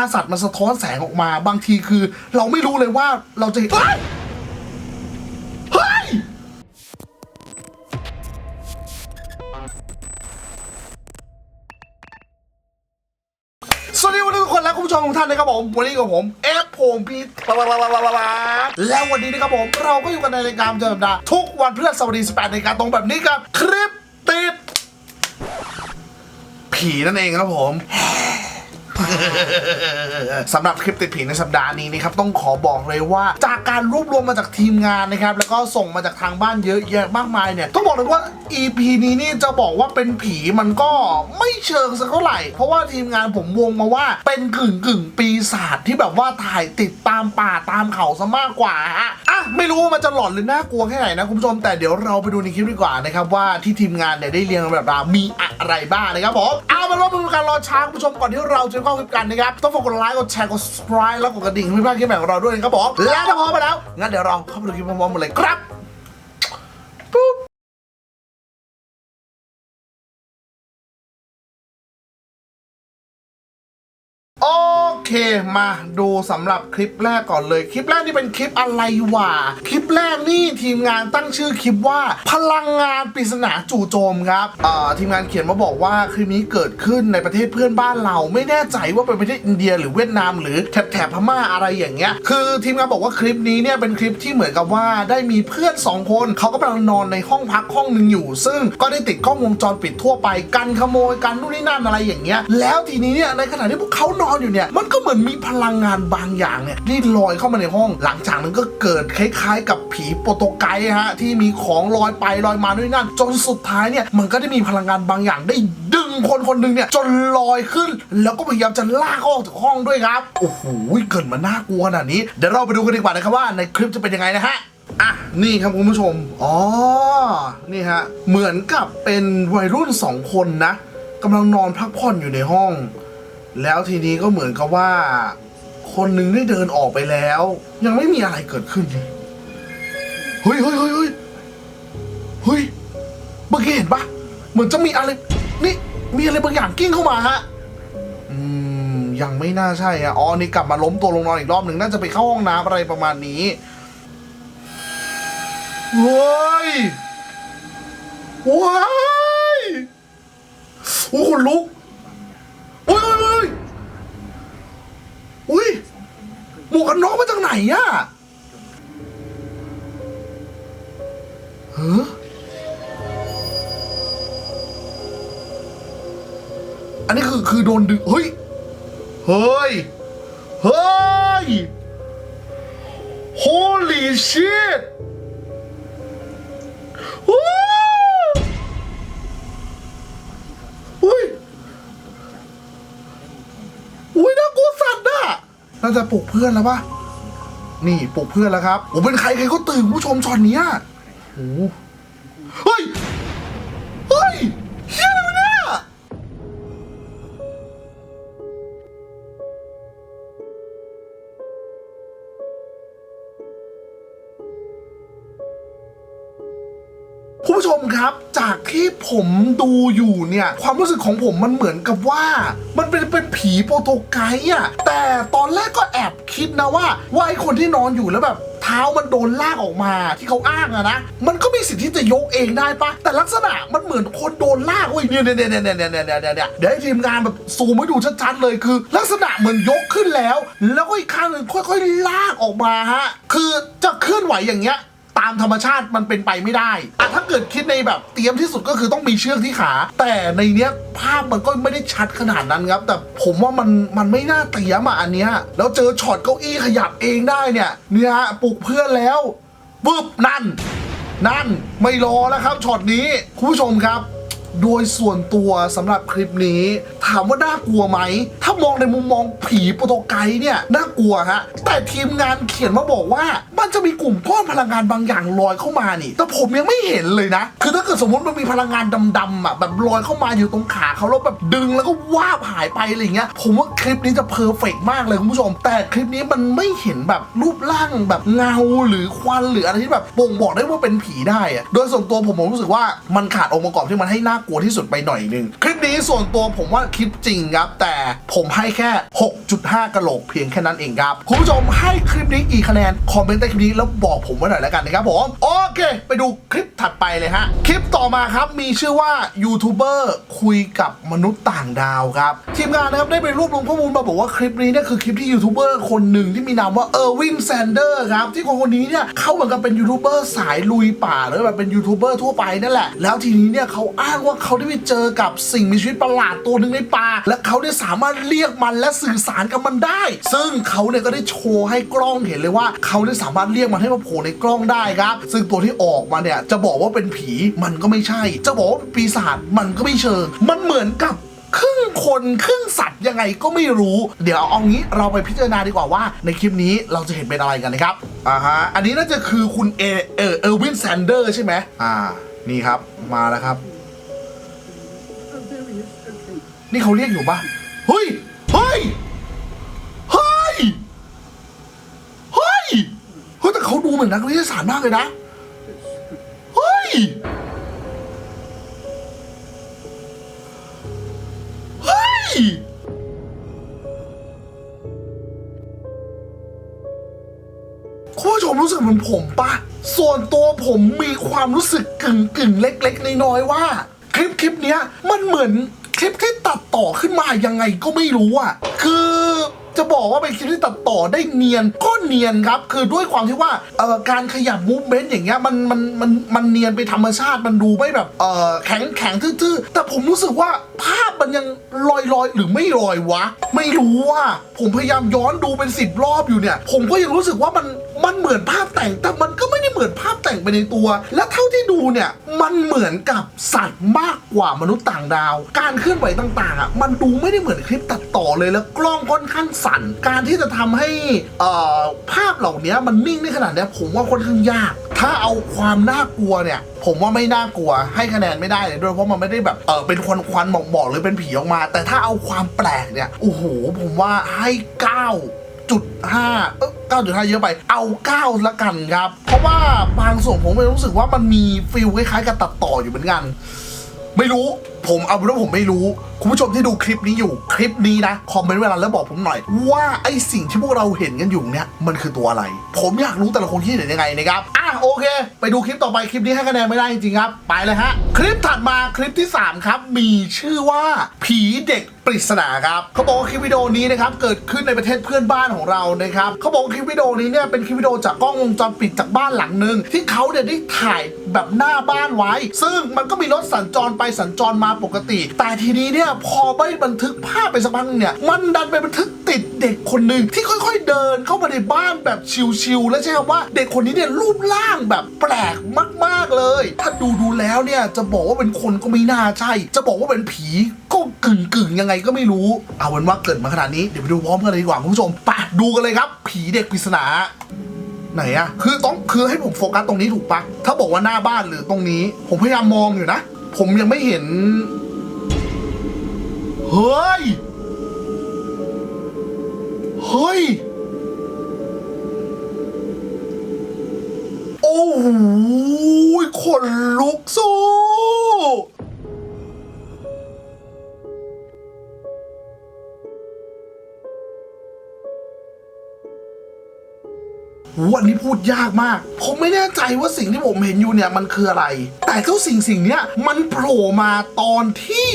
าสัตว์มันสะท้อนแสงออกมา บางทีคือ เราไม่รู้เลยว่าเราจะเห็นเฮ้ยเฮ้ยสวัสดีวันนี้ทุกคนและคุณผู้ชมทุกท่านนะครับผมวันนี้กับผมเอฟพงพีทแล้ววันนี้นะครับผมเราก็อยู่กันในรายการประจำสัปดาทุกวันพฤหัสบดี18นาฬิกาตรงแบบนี้กับคลิปติดผีนั่นเองครับผม สำหรับคลิปติดผีในสัปดาห์นี้นะครับต้องขอบอกเลยว่าจากการรวบรวมมาจากทีมงานนะครับแล้วก็ส่งมาจากทางบ้านเยอะแยะมากมายเนี่ยต้องบอกเลยว่า EP นี้นี่จะบอกว่าเป็นผีมันก็ไม่เชิงสักเท่าไหร่ เพราะว่าทีมงานผมวงมาว่าเป็นกึ่งกึ่งปีศาจที่แบบว่าถ่ายติดตามป่าตามเขาซะมากกว่าฮะอะไม่รู้ว่ามันจะหลอนหรือน่ากลัวแค่ไหนนะคุณผู้ชมแต่เดี๋ยวเราไปดูในคลิปดีกว่านะครับว่าที่ทีมงานเนี่ยได้เรียงลำดับรามีอะไรบ้างนะครับผมเอาเป็นว่าเพื่อการรอช้าคุณผู้ชมก่อนที่เราจะเข้าคลิปกันนะครับ ต้องฝากกดไลค์กดแชร์กด subscribe แล้วกดกระดิ่งเพื่อไม่พลาดคลิปใหม่ของเราด้วยนะครับผมและถ้าพร้อมไปแล้วงั้นเดี๋ยวเราเข้าไปดูคลิปพร้อมๆกันเลยครับ มาดูสำหรับคลิปแรกก่อนเลย คลิปแรกนี่เป็นคลิปอะไรวะคลิปแรกนี่ทีมงานตั้งชื่อคลิปว่าพลังงานปริศนาจู่โจมครับทีมงานเขียนมาบอกว่าคลิปนี้เกิดขึ้นในประเทศเพื่อนบ้านเรา ไม่แน่ใจว่าเป็นประเทศอินเดีย หรือเวียดนามหรือแถบแถบพม่าอะไรอย่างเงี้ย คือทีมงานบอกว่าคลิปนี้เนี่ยเป็นคลิปที่เหมือนกับว่าได้มีเพื่อนสองคนเขาก็กำลังนอนในห้องพักห้องหนึ่งอยู่ ซึ่งก็ได้ติดกล้องวงจรปิดทั่วไปกันขโมยกันนู่นนี่นั่นอะไรอย่างเงี้ยแล้วทีนี้เนี่ยในขณะที่พวกเขานอนอยู่เนี่ยมันก็เหมือนมีพลังงานบางอย่างเนี่ยที่ลอยเข้ามาในห้อง หลังจากนั้นก็เกิดคล้ายๆ กับผีโปรโตไกฮะที่มีของลอยไปลอยมาด้วยนั่นจนสุดท้ายเนี่ยมันก็ได้มีพลังงานบางอย่างได้ดึงคนคนหนึ่งเนี่ยจนลอยขึ้น แล้วก็พยายามจะลากเขาออกจากห้องด้วยครับโอ้โหเกิดมาน่ากลัวขนาดนี้เดี๋ยวเราไปดูกันดีกว่านะครับว่าในคลิปจะเป็นยังไงนะฮะอะนี่ครับคุณผู้ชม อ๋อ นี่ฮะ เหมือนกับเป็นวัยรุ่นสองคนนะกำลังนอนพักผ่อนอยู่ในห้อง แล้วทีนี้ก็เหมือนกับว่า คนหนึ่งได้เดินออกไปแล้ว ยังไม่มีอะไรเกิดขึ้นเลยเฮ้ยเฮ้ยเฮ้ยเฮ้ยเฮ้ยเมื่อกี้เห็นปะเหมือนจะมีอะไร นี่มีอะไรบางอย่างกิ้งเข้ามาฮะอืมยังไม่น่าใช่อะอ๋อนี่กลับมาล้มตัวลงนอนอีกรอบหนึ่งน่าจะไปเข้าห้องน้ำอะไรประมาณนี้เฮ้ยว้ายโอ้คนลุกอุ้ยอุ้ยอุ้ยอุ้ยหมวกกันน็ อกมาจากไหนอะเฮ้ออันนี้คือคือโดนดึงเฮ้ย เฮ้ย เฮ้ย holy shit ว้าวอุ้ย อุ้ยน่ากลัวสัตว์น่ะน่าจะปลุกเพื่อนแล้วปะ นี่ปลุกเพื่อนแล้วครับโอ้เป็นใครใครก็ตื่นผู้ชมช็อตเนี้ยโอ้ ผมดูอยู่เนี่ย ความรู้สึกของผมมันเหมือนกับว่า มันเป็นเป็นผีโปรโตไกด์อะแต่ตอนแรกก็แอบคิดนะว่า ว่าไอคนที่นอนอยู่แล้วแบบเท้ามันโดนลากออกมาที่เขาอ้างอะนะ มันก็มีสิทธิ์ที่จะยกเองได้ปะแต่ลักษณะมันเหมือนคนโดนลากเว้ยเนี่ยเนี่ยเนี่ยเนี่ยเนี่ยเนี่ยเนี่ยเนี่ยเดี๋ยวให้ทีมงานแบบซูมให้ดูชัดๆเลยคือ ลักษณะเหมือนยกขึ้นแล้ว แล้วก็อีกข้างหนึ่งค่อยๆลากออกมาฮะคือจะเคลื่อนไหวอย่างเงี้ย ตามธรรมชาติมันเป็นไปไม่ได้อะถ้าเกิดคิดในแบบเตรียมที่สุดก็คือต้องมีเชือกที่ขา แต่ในเนี้ยภาพมันก็ไม่ได้ชัดขนาดนั้นครับ แต่ผมว่ามันมันไม่น่าเตรียมอะอันเนี้ยแล้วเจอช็อตเก้าอี้ขยับเองได้เนี่ยเนี่ยฮะปลุกเพื่อนแล้วปึ๊บนั่น นั่นไม่รอแล้วครับช็อตนี้คุณผู้ชมครับ โดยส่วนตัวสำหรับคลิปนี้ ถามว่าน่ากลัวไหม ถ้ามองในมุมมองผีโปรโตไกเนี่ยน่ากลัวฮะ แต่ทีมงานเขียนมาบอกว่า มันจะมีกลุ่มก้อนพลังงานบางอย่างลอยเข้ามานี่ แต่ผมยังไม่เห็นเลยนะ คือถ้าเกิดสมมติมันมีพลังงานดำๆอะแบบลอยเข้ามาอยู่ตรงขาเขาแล้วแบบดึงแล้วก็วาบหายไปอะไรเงี้ย ผมว่าคลิปนี้จะเพอร์เฟกมากเลยคุณผู้ชม แต่คลิปนี้มันไม่เห็นแบบรูปร่างแบบเงาหรือควันหรืออะไรที่แบบบ่งบอกได้ว่าเป็นผีได้อะโดยส่วนตัวผมผมรู้สึกว่ามันขาดองค์ประกอบที่มันให้น่าากลัวที่สุดไปหน่อยนึง คลิปนี้ส่วนตัวผมว่าคลิปจริงครับ แต่ผมให้แค่ 6.5 กะโหลกเพียงแค่นั้นเองครับ คุณผู้ชมให้คลิปนี้กี่คะแนน คอมเมนต์ใต้คลิปนี้แล้วบอกผมไว้หน่อยแล้วกันนะครับผม โอเค ไปดูคลิปถัดไปเลยฮะ คลิปต่อมาครับมีชื่อว่ายูทูบเบอร์คุยกับมนุษย์ต่างดาวครับ ทีมงานนะครับได้ไปรวบรวมข้อมูลมาบอกว่าคลิปนี้เนี่ยคือคลิปที่ยูทูบเบอร์คนหนึ่งที่มีนามว่าเออร์วินแซนเดอร์ครับที่คนคนนี้เนี่ยเขาเหมือนกับเป็นยูทูบเบอร์สายลุยป่าหรือแบบเป็นยูทูบเบอร์ทั่วไปนั่นแหละแล้วทีนี้เนี่ยเขาอ้างว่าเขาได้ไปเจอกับสิ่งมีชีวิตประหลาดตัวหนึ่งในป่า และเขาได้สามารถเรียกมันและสื่อสารกับมันได้ ซึ่งเขาเนี่ยก็ได้โชว์ให้กล้องเห็นเลยว่า เขาได้สามารถเรียกมันให้มาโผล่ในกล้องได้ครับ ซึ่งตัวที่ออกมาเนี่ยจะบอกว่าเป็นผีมันก็ไม่ใช่ จะบอกว่าเป็นปีศาจมันก็ไม่เชิง มันเหมือนกับครึ่งคนครึ่งสัตว์ยังไงก็ไม่รู้ เดี๋ยวเอางี้เราไปพิจารณาดีกว่าว่า ในคลิปนี้เราจะเห็นเป็นอะไรกันนะครับอ่าฮะอันนี้น่าจะคือคุณเอเออเออร์วินแซนเดอร์ใช่ไหมอ่านี่ครับมาแล้วครับ นี่เขาเรียกอยู่ปะเฮ้ย เฮ้ย เฮ้ย เฮ้ย เฮ้ย แต่เขาดูเหมือนนักวิทยาศาสตร์มากเลยนะ เฮ้ย เฮ้ย คุณผู้ชมรู้สึกเหมือนผมปะ ส่วนตัวผมมีความรู้สึกกึ่งกึ่งเล็ก ๆ น้อยๆว่า คลิปคลิปนี้มันเหมือน คลิปที่ตัดต่อขึ้นมายังไงก็ไม่รู้อะ คือจะบอกว่าเป็นคลิปที่ตัดต่อได้เนียนก็เนียนครับ คือด้วยความที่ว่าเอ่อการขยับมูฟเมนต์อย่างเงี้ยมันมันมันมันเนียนไปธรรมชาติมันดูไม่แบบเอ่อแข็งแข็งทื่อๆ แต่ผมรู้สึกว่าภาพมันยังลอยลอยหรือไม่ลอยวะ ไม่รู้ว่าผมพยายามย้อนดูเป็นสิบรอบอยู่เนี่ย ผมก็ยังรู้สึกว่ามัน มันเหมือนภาพแต่งแต่มันก็ไม่ได้เหมือนภาพแต่งไปในตัว และเท่าที่ดูเนี่ยมันเหมือนกับสัตว์มากกว่ามนุษย์ต่างดาว การเคลื่อนไหวต่างๆอะมันดูไม่ได้เหมือนคลิปตัดต่อเลยแล้วกล้องค่อนข้างสั่น การที่จะทำให้เอ่อภาพเหล่านี้มันนิ่งได้ขนาดนี้ผมว่าค่อนข้างยาก ถ้าเอาความน่ากลัวเนี่ยผมว่าไม่น่ากลัวให้คะแนนไม่ได้เลยด้วยเพราะมันไม่ได้แบบเออเป็นควันควันหมอกหมอกๆหรือเป็นผีออกมา แต่ถ้าเอาความแปลกเนี่ยโอ้โหผมว่าให้เจุดห้าเออเก้าจุดห้าเยอะไป เอาเก้าละกันครับ เพราะว่าบางส่วนผมไม่รู้สึกว่ามันมีฟิลคล้ายๆกับตัดต่ออยู่เหมือนกัน ไม่รู้ผมเอาเป็นว่าผมไม่รู้ คุณผู้ชมที่ดูคลิปนี้อยู่คลิปนี้นะ คอมเมนต์เวลาแล้วบอกผมหน่อย ว่าไอสิ่งที่พวกเราเห็นกันอยู่เนี่ยมันคือตัวอะไร ผมอยากรู้แต่ละคนที่เห็นยังไงนะครับ โอเค ไปดูคลิปต่อไปคลิปนี้ให้คะแนนไม่ได้จริงๆครับ ไปเลยฮะ คลิปถัดมาคลิปที่ 3 ครับ มีชื่อว่าผีเด็กปริศนาครับเขาบอกว่าคลิปวิดีโอนี้นะครับเกิดขึ้นในประเทศเพื่อนบ้านของเรานะครับเขาบอกว่าคลิปวิดีโอนี้เนี่ยเป็นคลิปวิดีโอจากกล้องวงจรปิดจากบ้านหลังหนึ่งที่เขาเนี่ยได้ถ่าย แบบหน้าบ้านไว้ ซึ่งมันก็มีรถสัญจรไปสัญจรมาปกติ แต่ทีนี้เนี่ยพอไม่บันทึกภาพไปสักพักหนึ่งเนี่ย มันดันไปบันทึกติดเด็กคนหนึ่งที่ค่อยๆเดินเข้ามาในบ้านแบบชิวๆและใช่คำว่าเด็กคนนี้เนี่ยรูปร่างแบบแปลกมากๆเลย ถ้าดูดูแล้วเนี่ยจะบอกว่าเป็นคนก็ไม่น่าใช่ จะบอกว่าเป็นผีก็กึ่งกึ่งๆยังไงก็ไม่รู้ เอาเป็นว่าเกิดมาขนาดนี้เดี๋ยวไปดูพร้อมกันเลยดีกว่าคุณผู้ชมไปดูกันเลยครับ ผีเด็กปริศนา ไหนอะคือต้องคือให้ผมโฟกัสตรงนี้ถูกปะถ้าบอกว่าหน้าบ้านหรือตรงนี้ ผมพยายามมองอยู่นะ ผมยังไม่เห็น เฮ้ย เฮ้ยำนี้พูดยากมาก ผมไม่แน่ใจว่าสิ่งที่ผมเห็นอยู่เนี่ยมันคืออะไร แต่เจ้าสิ่งสิ่งเนี้ยมันโผล่มาตอนที่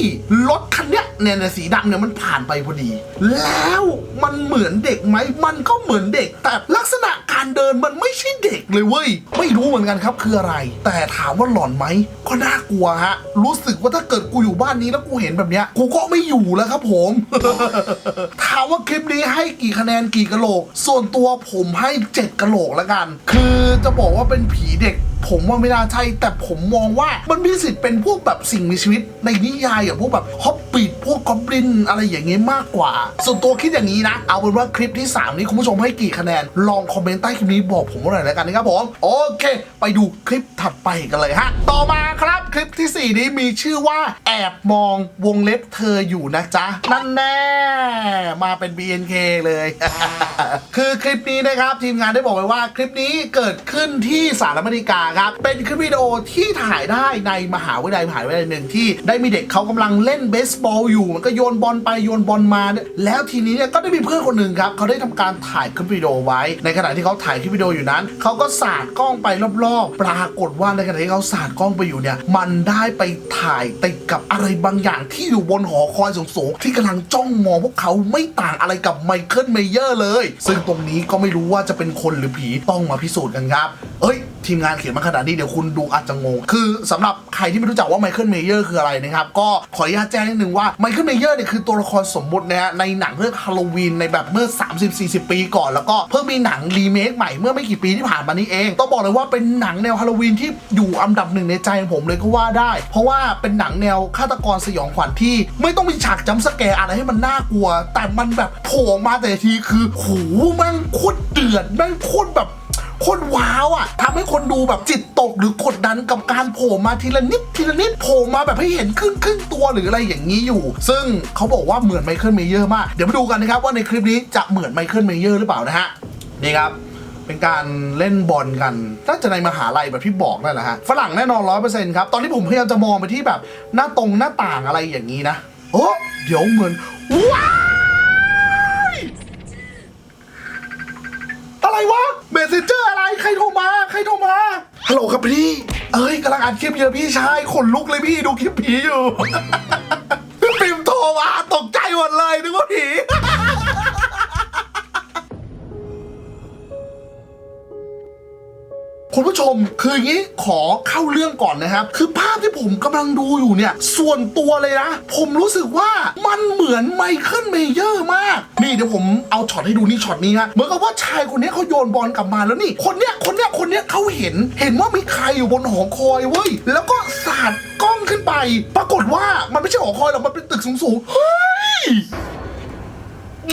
รถคันเนี้ยเนี่ยสีดำเนี่ยมันผ่านไปพอดี แล้วมันเหมือนเด็กไหมมันก็เหมือนเด็กแต่ลักษณะ การเดินมันไม่ใช่เด็กเลยเว้ย ไม่รู้เหมือนกันครับคืออะไร แต่ถามว่าหลอนไหม ก็น่ากลัวฮะ รู้สึกว่าถ้าเกิดกูอยู่บ้านนี้แล้วกูเห็นแบบเนี้ย กูก็ไม่อยู่แล้วครับผม ถามว่าคลิปนี้ให้กี่คะแนนกี่กะโหลก ส่วนตัวผมให้เจ็ดกะโหลกแล้วกัน คือจะบอกว่าเป็นผีเด็กผมว่าไม่น่าใช่แต่ผมมองว่ามันมีสิทธิ์เป็นพวกแบบสิ่งมีชีวิต ในนิยายอย่างพวกแบบฮอบบิทพวกกอบลินอะไรอย่างเงี้ยมากกว่า ส่วนตัวคิดอย่างนี้นะ เอาเป็นว่าคลิปที่ 3 นี้คุณผู้ชมให้กี่คะแนน ลองคอมเมนต์ใต้คลิปนี้บอกผมหน่อยแล้วกันนะครับผมโอเค ไปดูคลิปถัดไปกันเลยฮะ ต่อมาครับคลิปทีสี่ 4 นี้มีชื่อว่าแอบมองวงเล็บเธออยู่นะจ๊ะ นั่นแน่มาเป็น BNK เลย คือคลิปนี้นะครับ ทีมงานได้บอกไว้ว่าคลิปนี้เกิดขึ้นที่สหรัฐอเมริกาครับ เป็นคลิปวิดีโอที่ถ่ายได้ในมหาวิทยาลัยมหาวิทยาลัยหนึ่งที่ได้มีเด็กเขากำลังเล่นเบสบอลอยู่มันก็โยนบอลไปโยนบอลมา แล้วทีนี้เนี่ยก็ได้มีเพื่อนคนหนึ่งครับเขาได้ทำการถ่ายคลิปวิดีโอไว้ ในขณะที่เขาถ่ายคลิปวิดีโออยู่นั้น เขาก็สาดกล้องไปรอบๆ ปรากฏว่าในขณะที่เขาสาดกล้องไปอยู่เนี่ย มันได้ไปถ่ายติดกับอะไรบางอย่างที่อยู่บนหอคอยสูงๆ ที่กำลังจ้องมองพวกเขาไม่ต่างอะไรกับไมเคิลเมเยอร์เลย ซึ่งตรงนี้ก็ไม่รู้ว่าจะเป็นคนหรือผีต้องมาพิสูจน์กันครับ เอ้ย ทีมงานเขียนมาขนาดนี้เดี๋ยวคุณดูอาจจะงง คือสำหรับใครที่ไม่รู้จักว่าไมเคิลเมเยอร์คืออะไรนะครับ ก็ขออนุญาตแจ้งนิดนึงว่าไมเคิลเมเยอร์เนี่ยคือตัวละครสมมุตินะฮะในหนังเรื่องฮาโลวีนในแบบเมื่อ 30-40 ปีก่อน แล้วก็เพิ่งมีหนังรีเมคใหม่เมื่อไม่กี่ปีที่ผ่านมานี้เองต้องบอกเลยว่าเป็นหนังแนวฮาโลวีนที่อยู่อันดับหนึ่งในใจของผมเลยก็ว่าได้ เพราะว่าเป็นหนังแนวฆาตกรสยองขวัญที่ ไม่ต้องมีฉากจัมสแกร์อะไรให้มันน่ากลัว แต่มันแบบโผล่มาแต่ทีคือโหแม่งโคตรเดือดแม่งโคตรแบบ โคนว้าวอะทำให้คนดูแบบจิตตกหรือกดดันกับการโผล่มาทีละนิดทีละนิดโผล่มาแบบให้เห็นครึ่งครึ่งตัวหรืออะไรอย่างนี้อยู่ ซึ่งเขาบอกว่าเหมือนไมเคิลเมเยอร์มาก เดี๋ยวมาดูกันนะครับว่าในคลิปนี้จะเหมือนไมเคิลเมเยอร์หรือเปล่านะฮะนี่ครับเป็นการเล่นบอลกันน่าจะในมหาลัยแบบที่บอกนั่นแหละฮะ ฝรั่งแน่นอนร้อยเปอร์เซ็นต์ครับ ตอนนี้ผมพยายามจะมองไปที่แบบ หน้าตรงหน้าต่างอะไรอย่างนี้นะ โอ้เดี๋ยวเหมือน ว้าอะไรวะเมสเซนเจอร์ ใครโทรมา ใครโทรมา ฮัลโหลครับพี่ เอ้ยกำลังอ่านคลิปอยู่พี่ชายขนลุกเลยพี่ดูคลิปผีอยู่พี่ปิมโทรมาตกใจหมดเลยนึกว่าผี คุณผู้ชม คืออย่างนี้ขอเข้าเรื่องก่อนนะครับ คือภาพที่ผมกำลังดูอยู่เนี่ย ส่วนตัวเลยนะ ผมรู้สึกว่ามันเหมือนไมเคิลเมเยอร์มาก นี่เดี๋ยวผมเอาช็อตให้ดูนี่ช็อตนี้ฮะเหมือนกับว่าชายคนนี้เขาโยนบอลกลับมาแล้วนี่ คนเนี้ยคนเนี้ยคนเนี้ยเขาเห็น เห็นว่ามีใครอยู่บนหอคอยเว้ยแล้วก็สาดกล้องขึ้นไป ปรากฏว่ามันไม่ใช่หอคอยหรอกมันเป็นตึกสูงๆเฮ้ย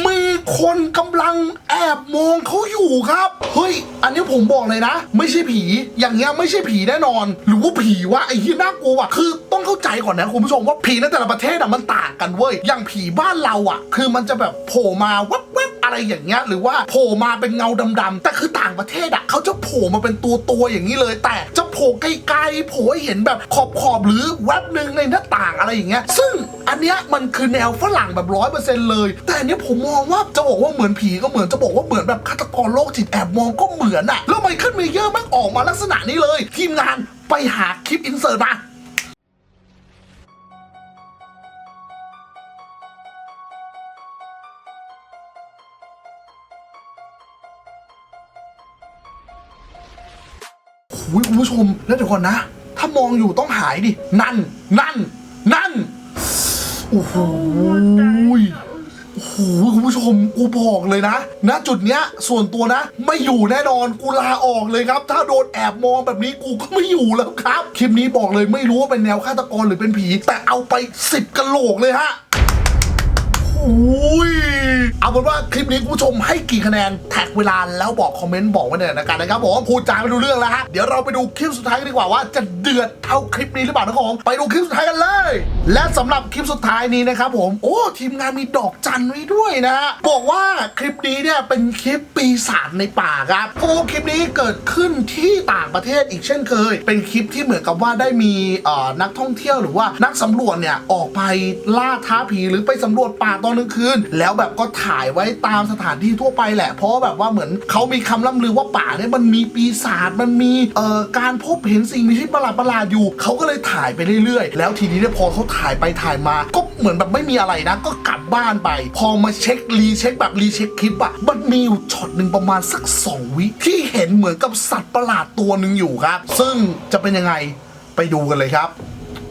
มีคนกำลังแอบมองเขาอยู่ครับ เฮ้ย อันนี้ผมบอกเลยนะ ไม่ใช่ผี อย่างเงี้ยไม่ใช่ผีแน่นอน หรือว่าผีวะไอ้ที่น่ากลัวว่ะคือต้องเข้าใจก่อนนะคุณผู้ชมว่าผีในแต่ละประเทศอะมันต่างกันเว้ย อย่างผีบ้านเราอะคือมันจะแบบโผล่มาวับว็บอะไรอย่างเงี้ย หรือว่าโผล่มาเป็นเงาดำๆ แต่คือต่างประเทศอะเขาจะโผล่มาเป็นตัวตัวๆอย่างนี้เลย แต่จะโผล่ไกลๆ โผล่ให้เห็นแบบขอบๆหรือแวบหนึ่งในหน้าต่างอะไรอย่างเงี้ย ซึ่ง อันเนี้ยมันคือแนวฝรั่งแบบร้อยเปอร์เซ็นต์เลย แต่อันเนี้ยผมมองว่าจะบอกว่าเหมือนผีก็เหมือนจะบอกว่าเหมือนแบบฆาตกรโรคจิตแอบมองก็เหมือนอะแล้วไมเคิลเมเยอร์ม่งออกมาลักษณะนี้เลย ทีมงานไปหาคลิปอินเสิร์ตมาคุณผู้ชมแล้วเดี๋ยวก่อนนะ ถ้ามองอยู่ต้องหายดิ นั่น นั่น อ้โหโอ้โหคุณผู้ชมกูบอกเลยนะ ณจุดเนี้ยส่วนตัวนะ ไม่อยู่แน่นอนกูลาออกเลยครับ ถ้าโดนแอบมองแบบนี้กูก็ไม่อยู่แล้วครับ คลิปนี้บอกเลยไม่รู้ว่าเป็นแนวฆาตกรหรือเป็นผี แต่เอาไปสิบกะโหลกเลยฮะ อ้ยเอาเป็นว่าคลิปนี้คุณผู้ชมให้กี่คะแนนแท็กเวลาแล้วบอกคอมเมนต์บอกไว้ในอยกันนะครับผมพูดจาไม่รู้เรื่องแล้วฮะเดี๋ยวเราไปดูคลิปสุดท้ายกันดีกว่าว่าจะเดือดเท่าคลิปนี้หรือเปล่านะครับไปดูคลิปสุดท้ายกันเลย และสำหรับคลิปสุดท้ายนี้นะครับผมโอ้ทีมงานมีดอกจันไว้ด้วยนะ บอกว่าคลิปนี้เนี่ยเป็นคลิปปีศาจในป่าครับโอ้คลิปนี้เกิดขึ้นที่ต่างประเทศอีกเช่นเคย เป็นคลิปที่เหมือนกับว่าได้มีนักท่องเที่ยวหรือว่านักสำรวจเนี่ยออกไปล่าท้าผีหรือไปสำรวจป่าตอนกลางคืน แล้วแบบก็ถ่ายไว้ตามสถานที่ทั่วไปแหละ เพราะแบบว่าเหมือนเขามีคำล่ำลือว่าป่าเนี่ยมันมีปีศาจมันมีเอ่อการพบเห็นสิ่งมีชีวิตประหลาดประหลาดอยู่เขาก็เลยถ่ายไปเรื่อยๆ แล้วทีนี้เนี่ยพอเขาถ่ายไปถ่ายมา ก็เหมือนแบบไม่มีอะไรนะ ก็กลับบ้านไป พอมาเช็ครีเช็คแบบรีเช็คคลิปอะมันมีอยู่ช็อตหนึ่งประมาณสักสองวิที่เห็นเหมือนกับสัตว์ประหลาดตัวหนึ่งอยู่ครับ ซึ่งจะเป็นยังไงไปดูกันเลยครับ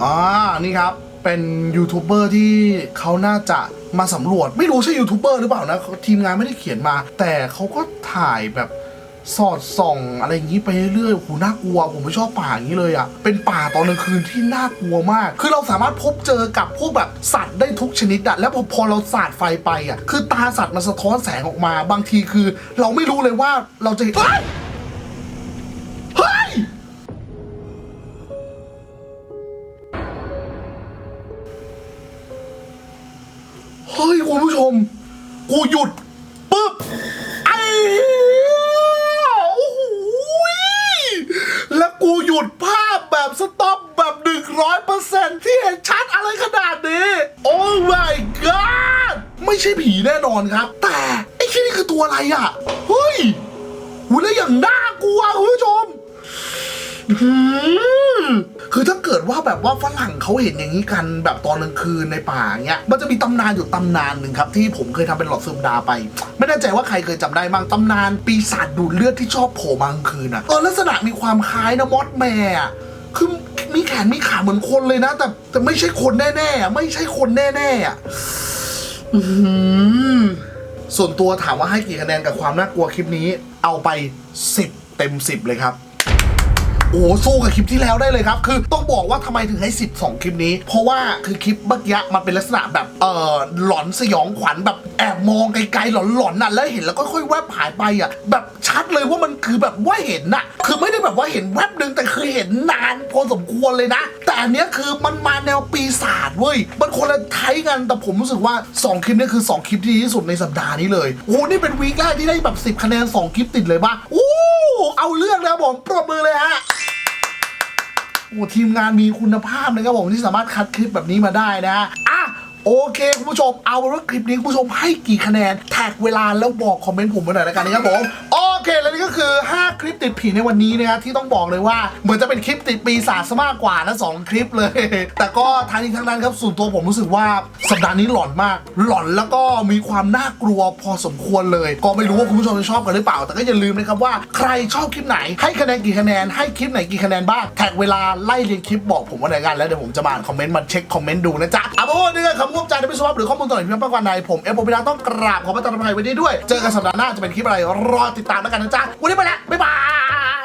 อ่านี่ครับ เป็นยูทูบเบอร์ที่เขาน่าจะมาสำรวจ ไม่รู้ใช่ยูทูบเบอร์หรือเปล่านะทีมงานไม่ได้เขียนมา แต่เขาก็ถ่ายแบบสอดส่องอะไรอย่างนี้ไปเรื่อยๆโอ้โหน่ากลัว ผมไม่ชอบป่าอย่างนี้เลยอะ่ะ เป็นป่าตอนกลางคืนที่น่ากลัวมาก คือเราสามารถพบเจอกับพวกแบบสัตว์ได้ทุกชนิดอะแล้วพอพอเราสาดไฟไปอะคือตาสัตว์มันสะท้อนแสงออกมา บางทีคือ เราไม่รู้เลยว่าเราจะเห็น กูหยุดปุ๊บไอ้โอ้โหแล้วกูหยุดภาพแบบสต็อปแบบ100%ที่เห็นชัดอะไรขนาดนี้ โอ้ my god ไม่ใช่ผีแน่นอนครับ แต่ ไอ้ที่นี่คือตัวอะไรอะ เฮ้ยหูแล้วอย่างน่ากลัวคุณผู้ชม อืมคือถ้าเกิดว่าแบบว่าฝรั่งเขาเห็นอย่างนี้กันแบบตอนกลางคืนในป่าเงี้ย มันจะมีตำนานอยู่ตำนานหนึ่งครับ ที่ผมเคยทำเป็นหลอดซึมดาไป ไม่แน่ใจว่าใครเคยจำได้บ้างตำนานปีศาจดูดเลือดที่ชอบโผล่มากลางคืนอะเออลักษณะมีความคล้ายนะมอสแมร์อะคือมีแขนมีขาเหมือนคนเลยนะ แต่แต่ไม่ใช่คนแน่ๆอะไม่ใช่คนแน่ๆอะอืมส่วนตัวถามว่าให้กี่คะแนนกับความน่ากลัวคลิปนี้ เอาไป 10 เต็ม 10 เลยครับ อ้โหสู้กับคลิปที่แล้วได้เลยครับ คือต้องบอกว่าทำไมถึงให้ 12 คลิปนี้ เพราะว่าคือคลิปเมื่อกี้มันเป็นลักษณะแบบเออหลอนสยองขวัญแบบแอบมองไกลๆหลอนๆน่ะแล้วเห็นแล้วก็ค่อยแวบหายไปอะแบบชัดเลยว่ามันคือแบบว่าเห็นน่ะ คือไม่ได้แบบว่าเห็นแวบหนึ่งแต่คือเห็นนานพอสมควรเลยนะ แต่อันเนี้ยคือมันมาแนวปีศาจเว้ยมันคนละไทยกันแต่ผมรู้สึกว่า 2 คลิปนี้คือ 2 คลิปที่ดีที่สุดในสัปดาห์นี้เลยโอ้โหนี่เป็นวีคแรกที่ได้แบบ 10 คะแนน 2 คลิปติดเลยปะโอ้เอาเรื่องแล้วผมปรบมือเลยฮะ โอ้ทีมงานมีคุณภาพนะครับผมที่สามารถคัดคลิปแบบนี้มาได้นะฮะอะ โอเคคุณผู้ชมเอาเป็นว่าคลิปนี้คุณผู้ชมให้กี่คะแนนแท็กเวลาแล้วบอกคอมเมนต์ผมมาหน่อยละกันนะครับผมโอเคแล้วนี่ก็คือ 5 คลิปติดผีในวันนี้นะครับที่ต้องบอกเลยว่าเหมือนจะเป็นคลิปติดปีศาจซะมากกว่านะสองคลิปเลย แต่ก็ทั้งนี้ทั้งนั้นครับส่วนตัวผมรู้สึกว่าสัปดาห์นี้หลอนมาก หลอนแล้วก็มีความน่ากลัวพอสมควรเลย ก็ไม่รู้ว่าคุณผู้ชมจะชอบกันหรือเปล่า แต่ก็อย่าลืมนะครับว่าใครชอบคลิปไหนให้คะแนนกี่คะแนนให้คลิปไหนกี่คะแนนบ้างแท็กเวลาไล่เรียงคลิปบอกผมว่าไหนกันแล้วเดี๋ยวผมจะมาอ่านคอมเมนต์มาเช็คคอมเมนต์ดูนะจ๊ะเอาเป็นว่านี่ก็คำร่วมใจในพิศวหรือข้อมูลต่อหนึ่งเพียงมากกว่าในผมเอฟโอปิดาต้องกราบขอพระตรภัยไว้ด้วย เจอกันสัปดาห์หน้าจะเป็นคลิปอะไรรอติดตามแล้วกันนะจ๊ะวันนี้ไปแล้วบ๊ายบาย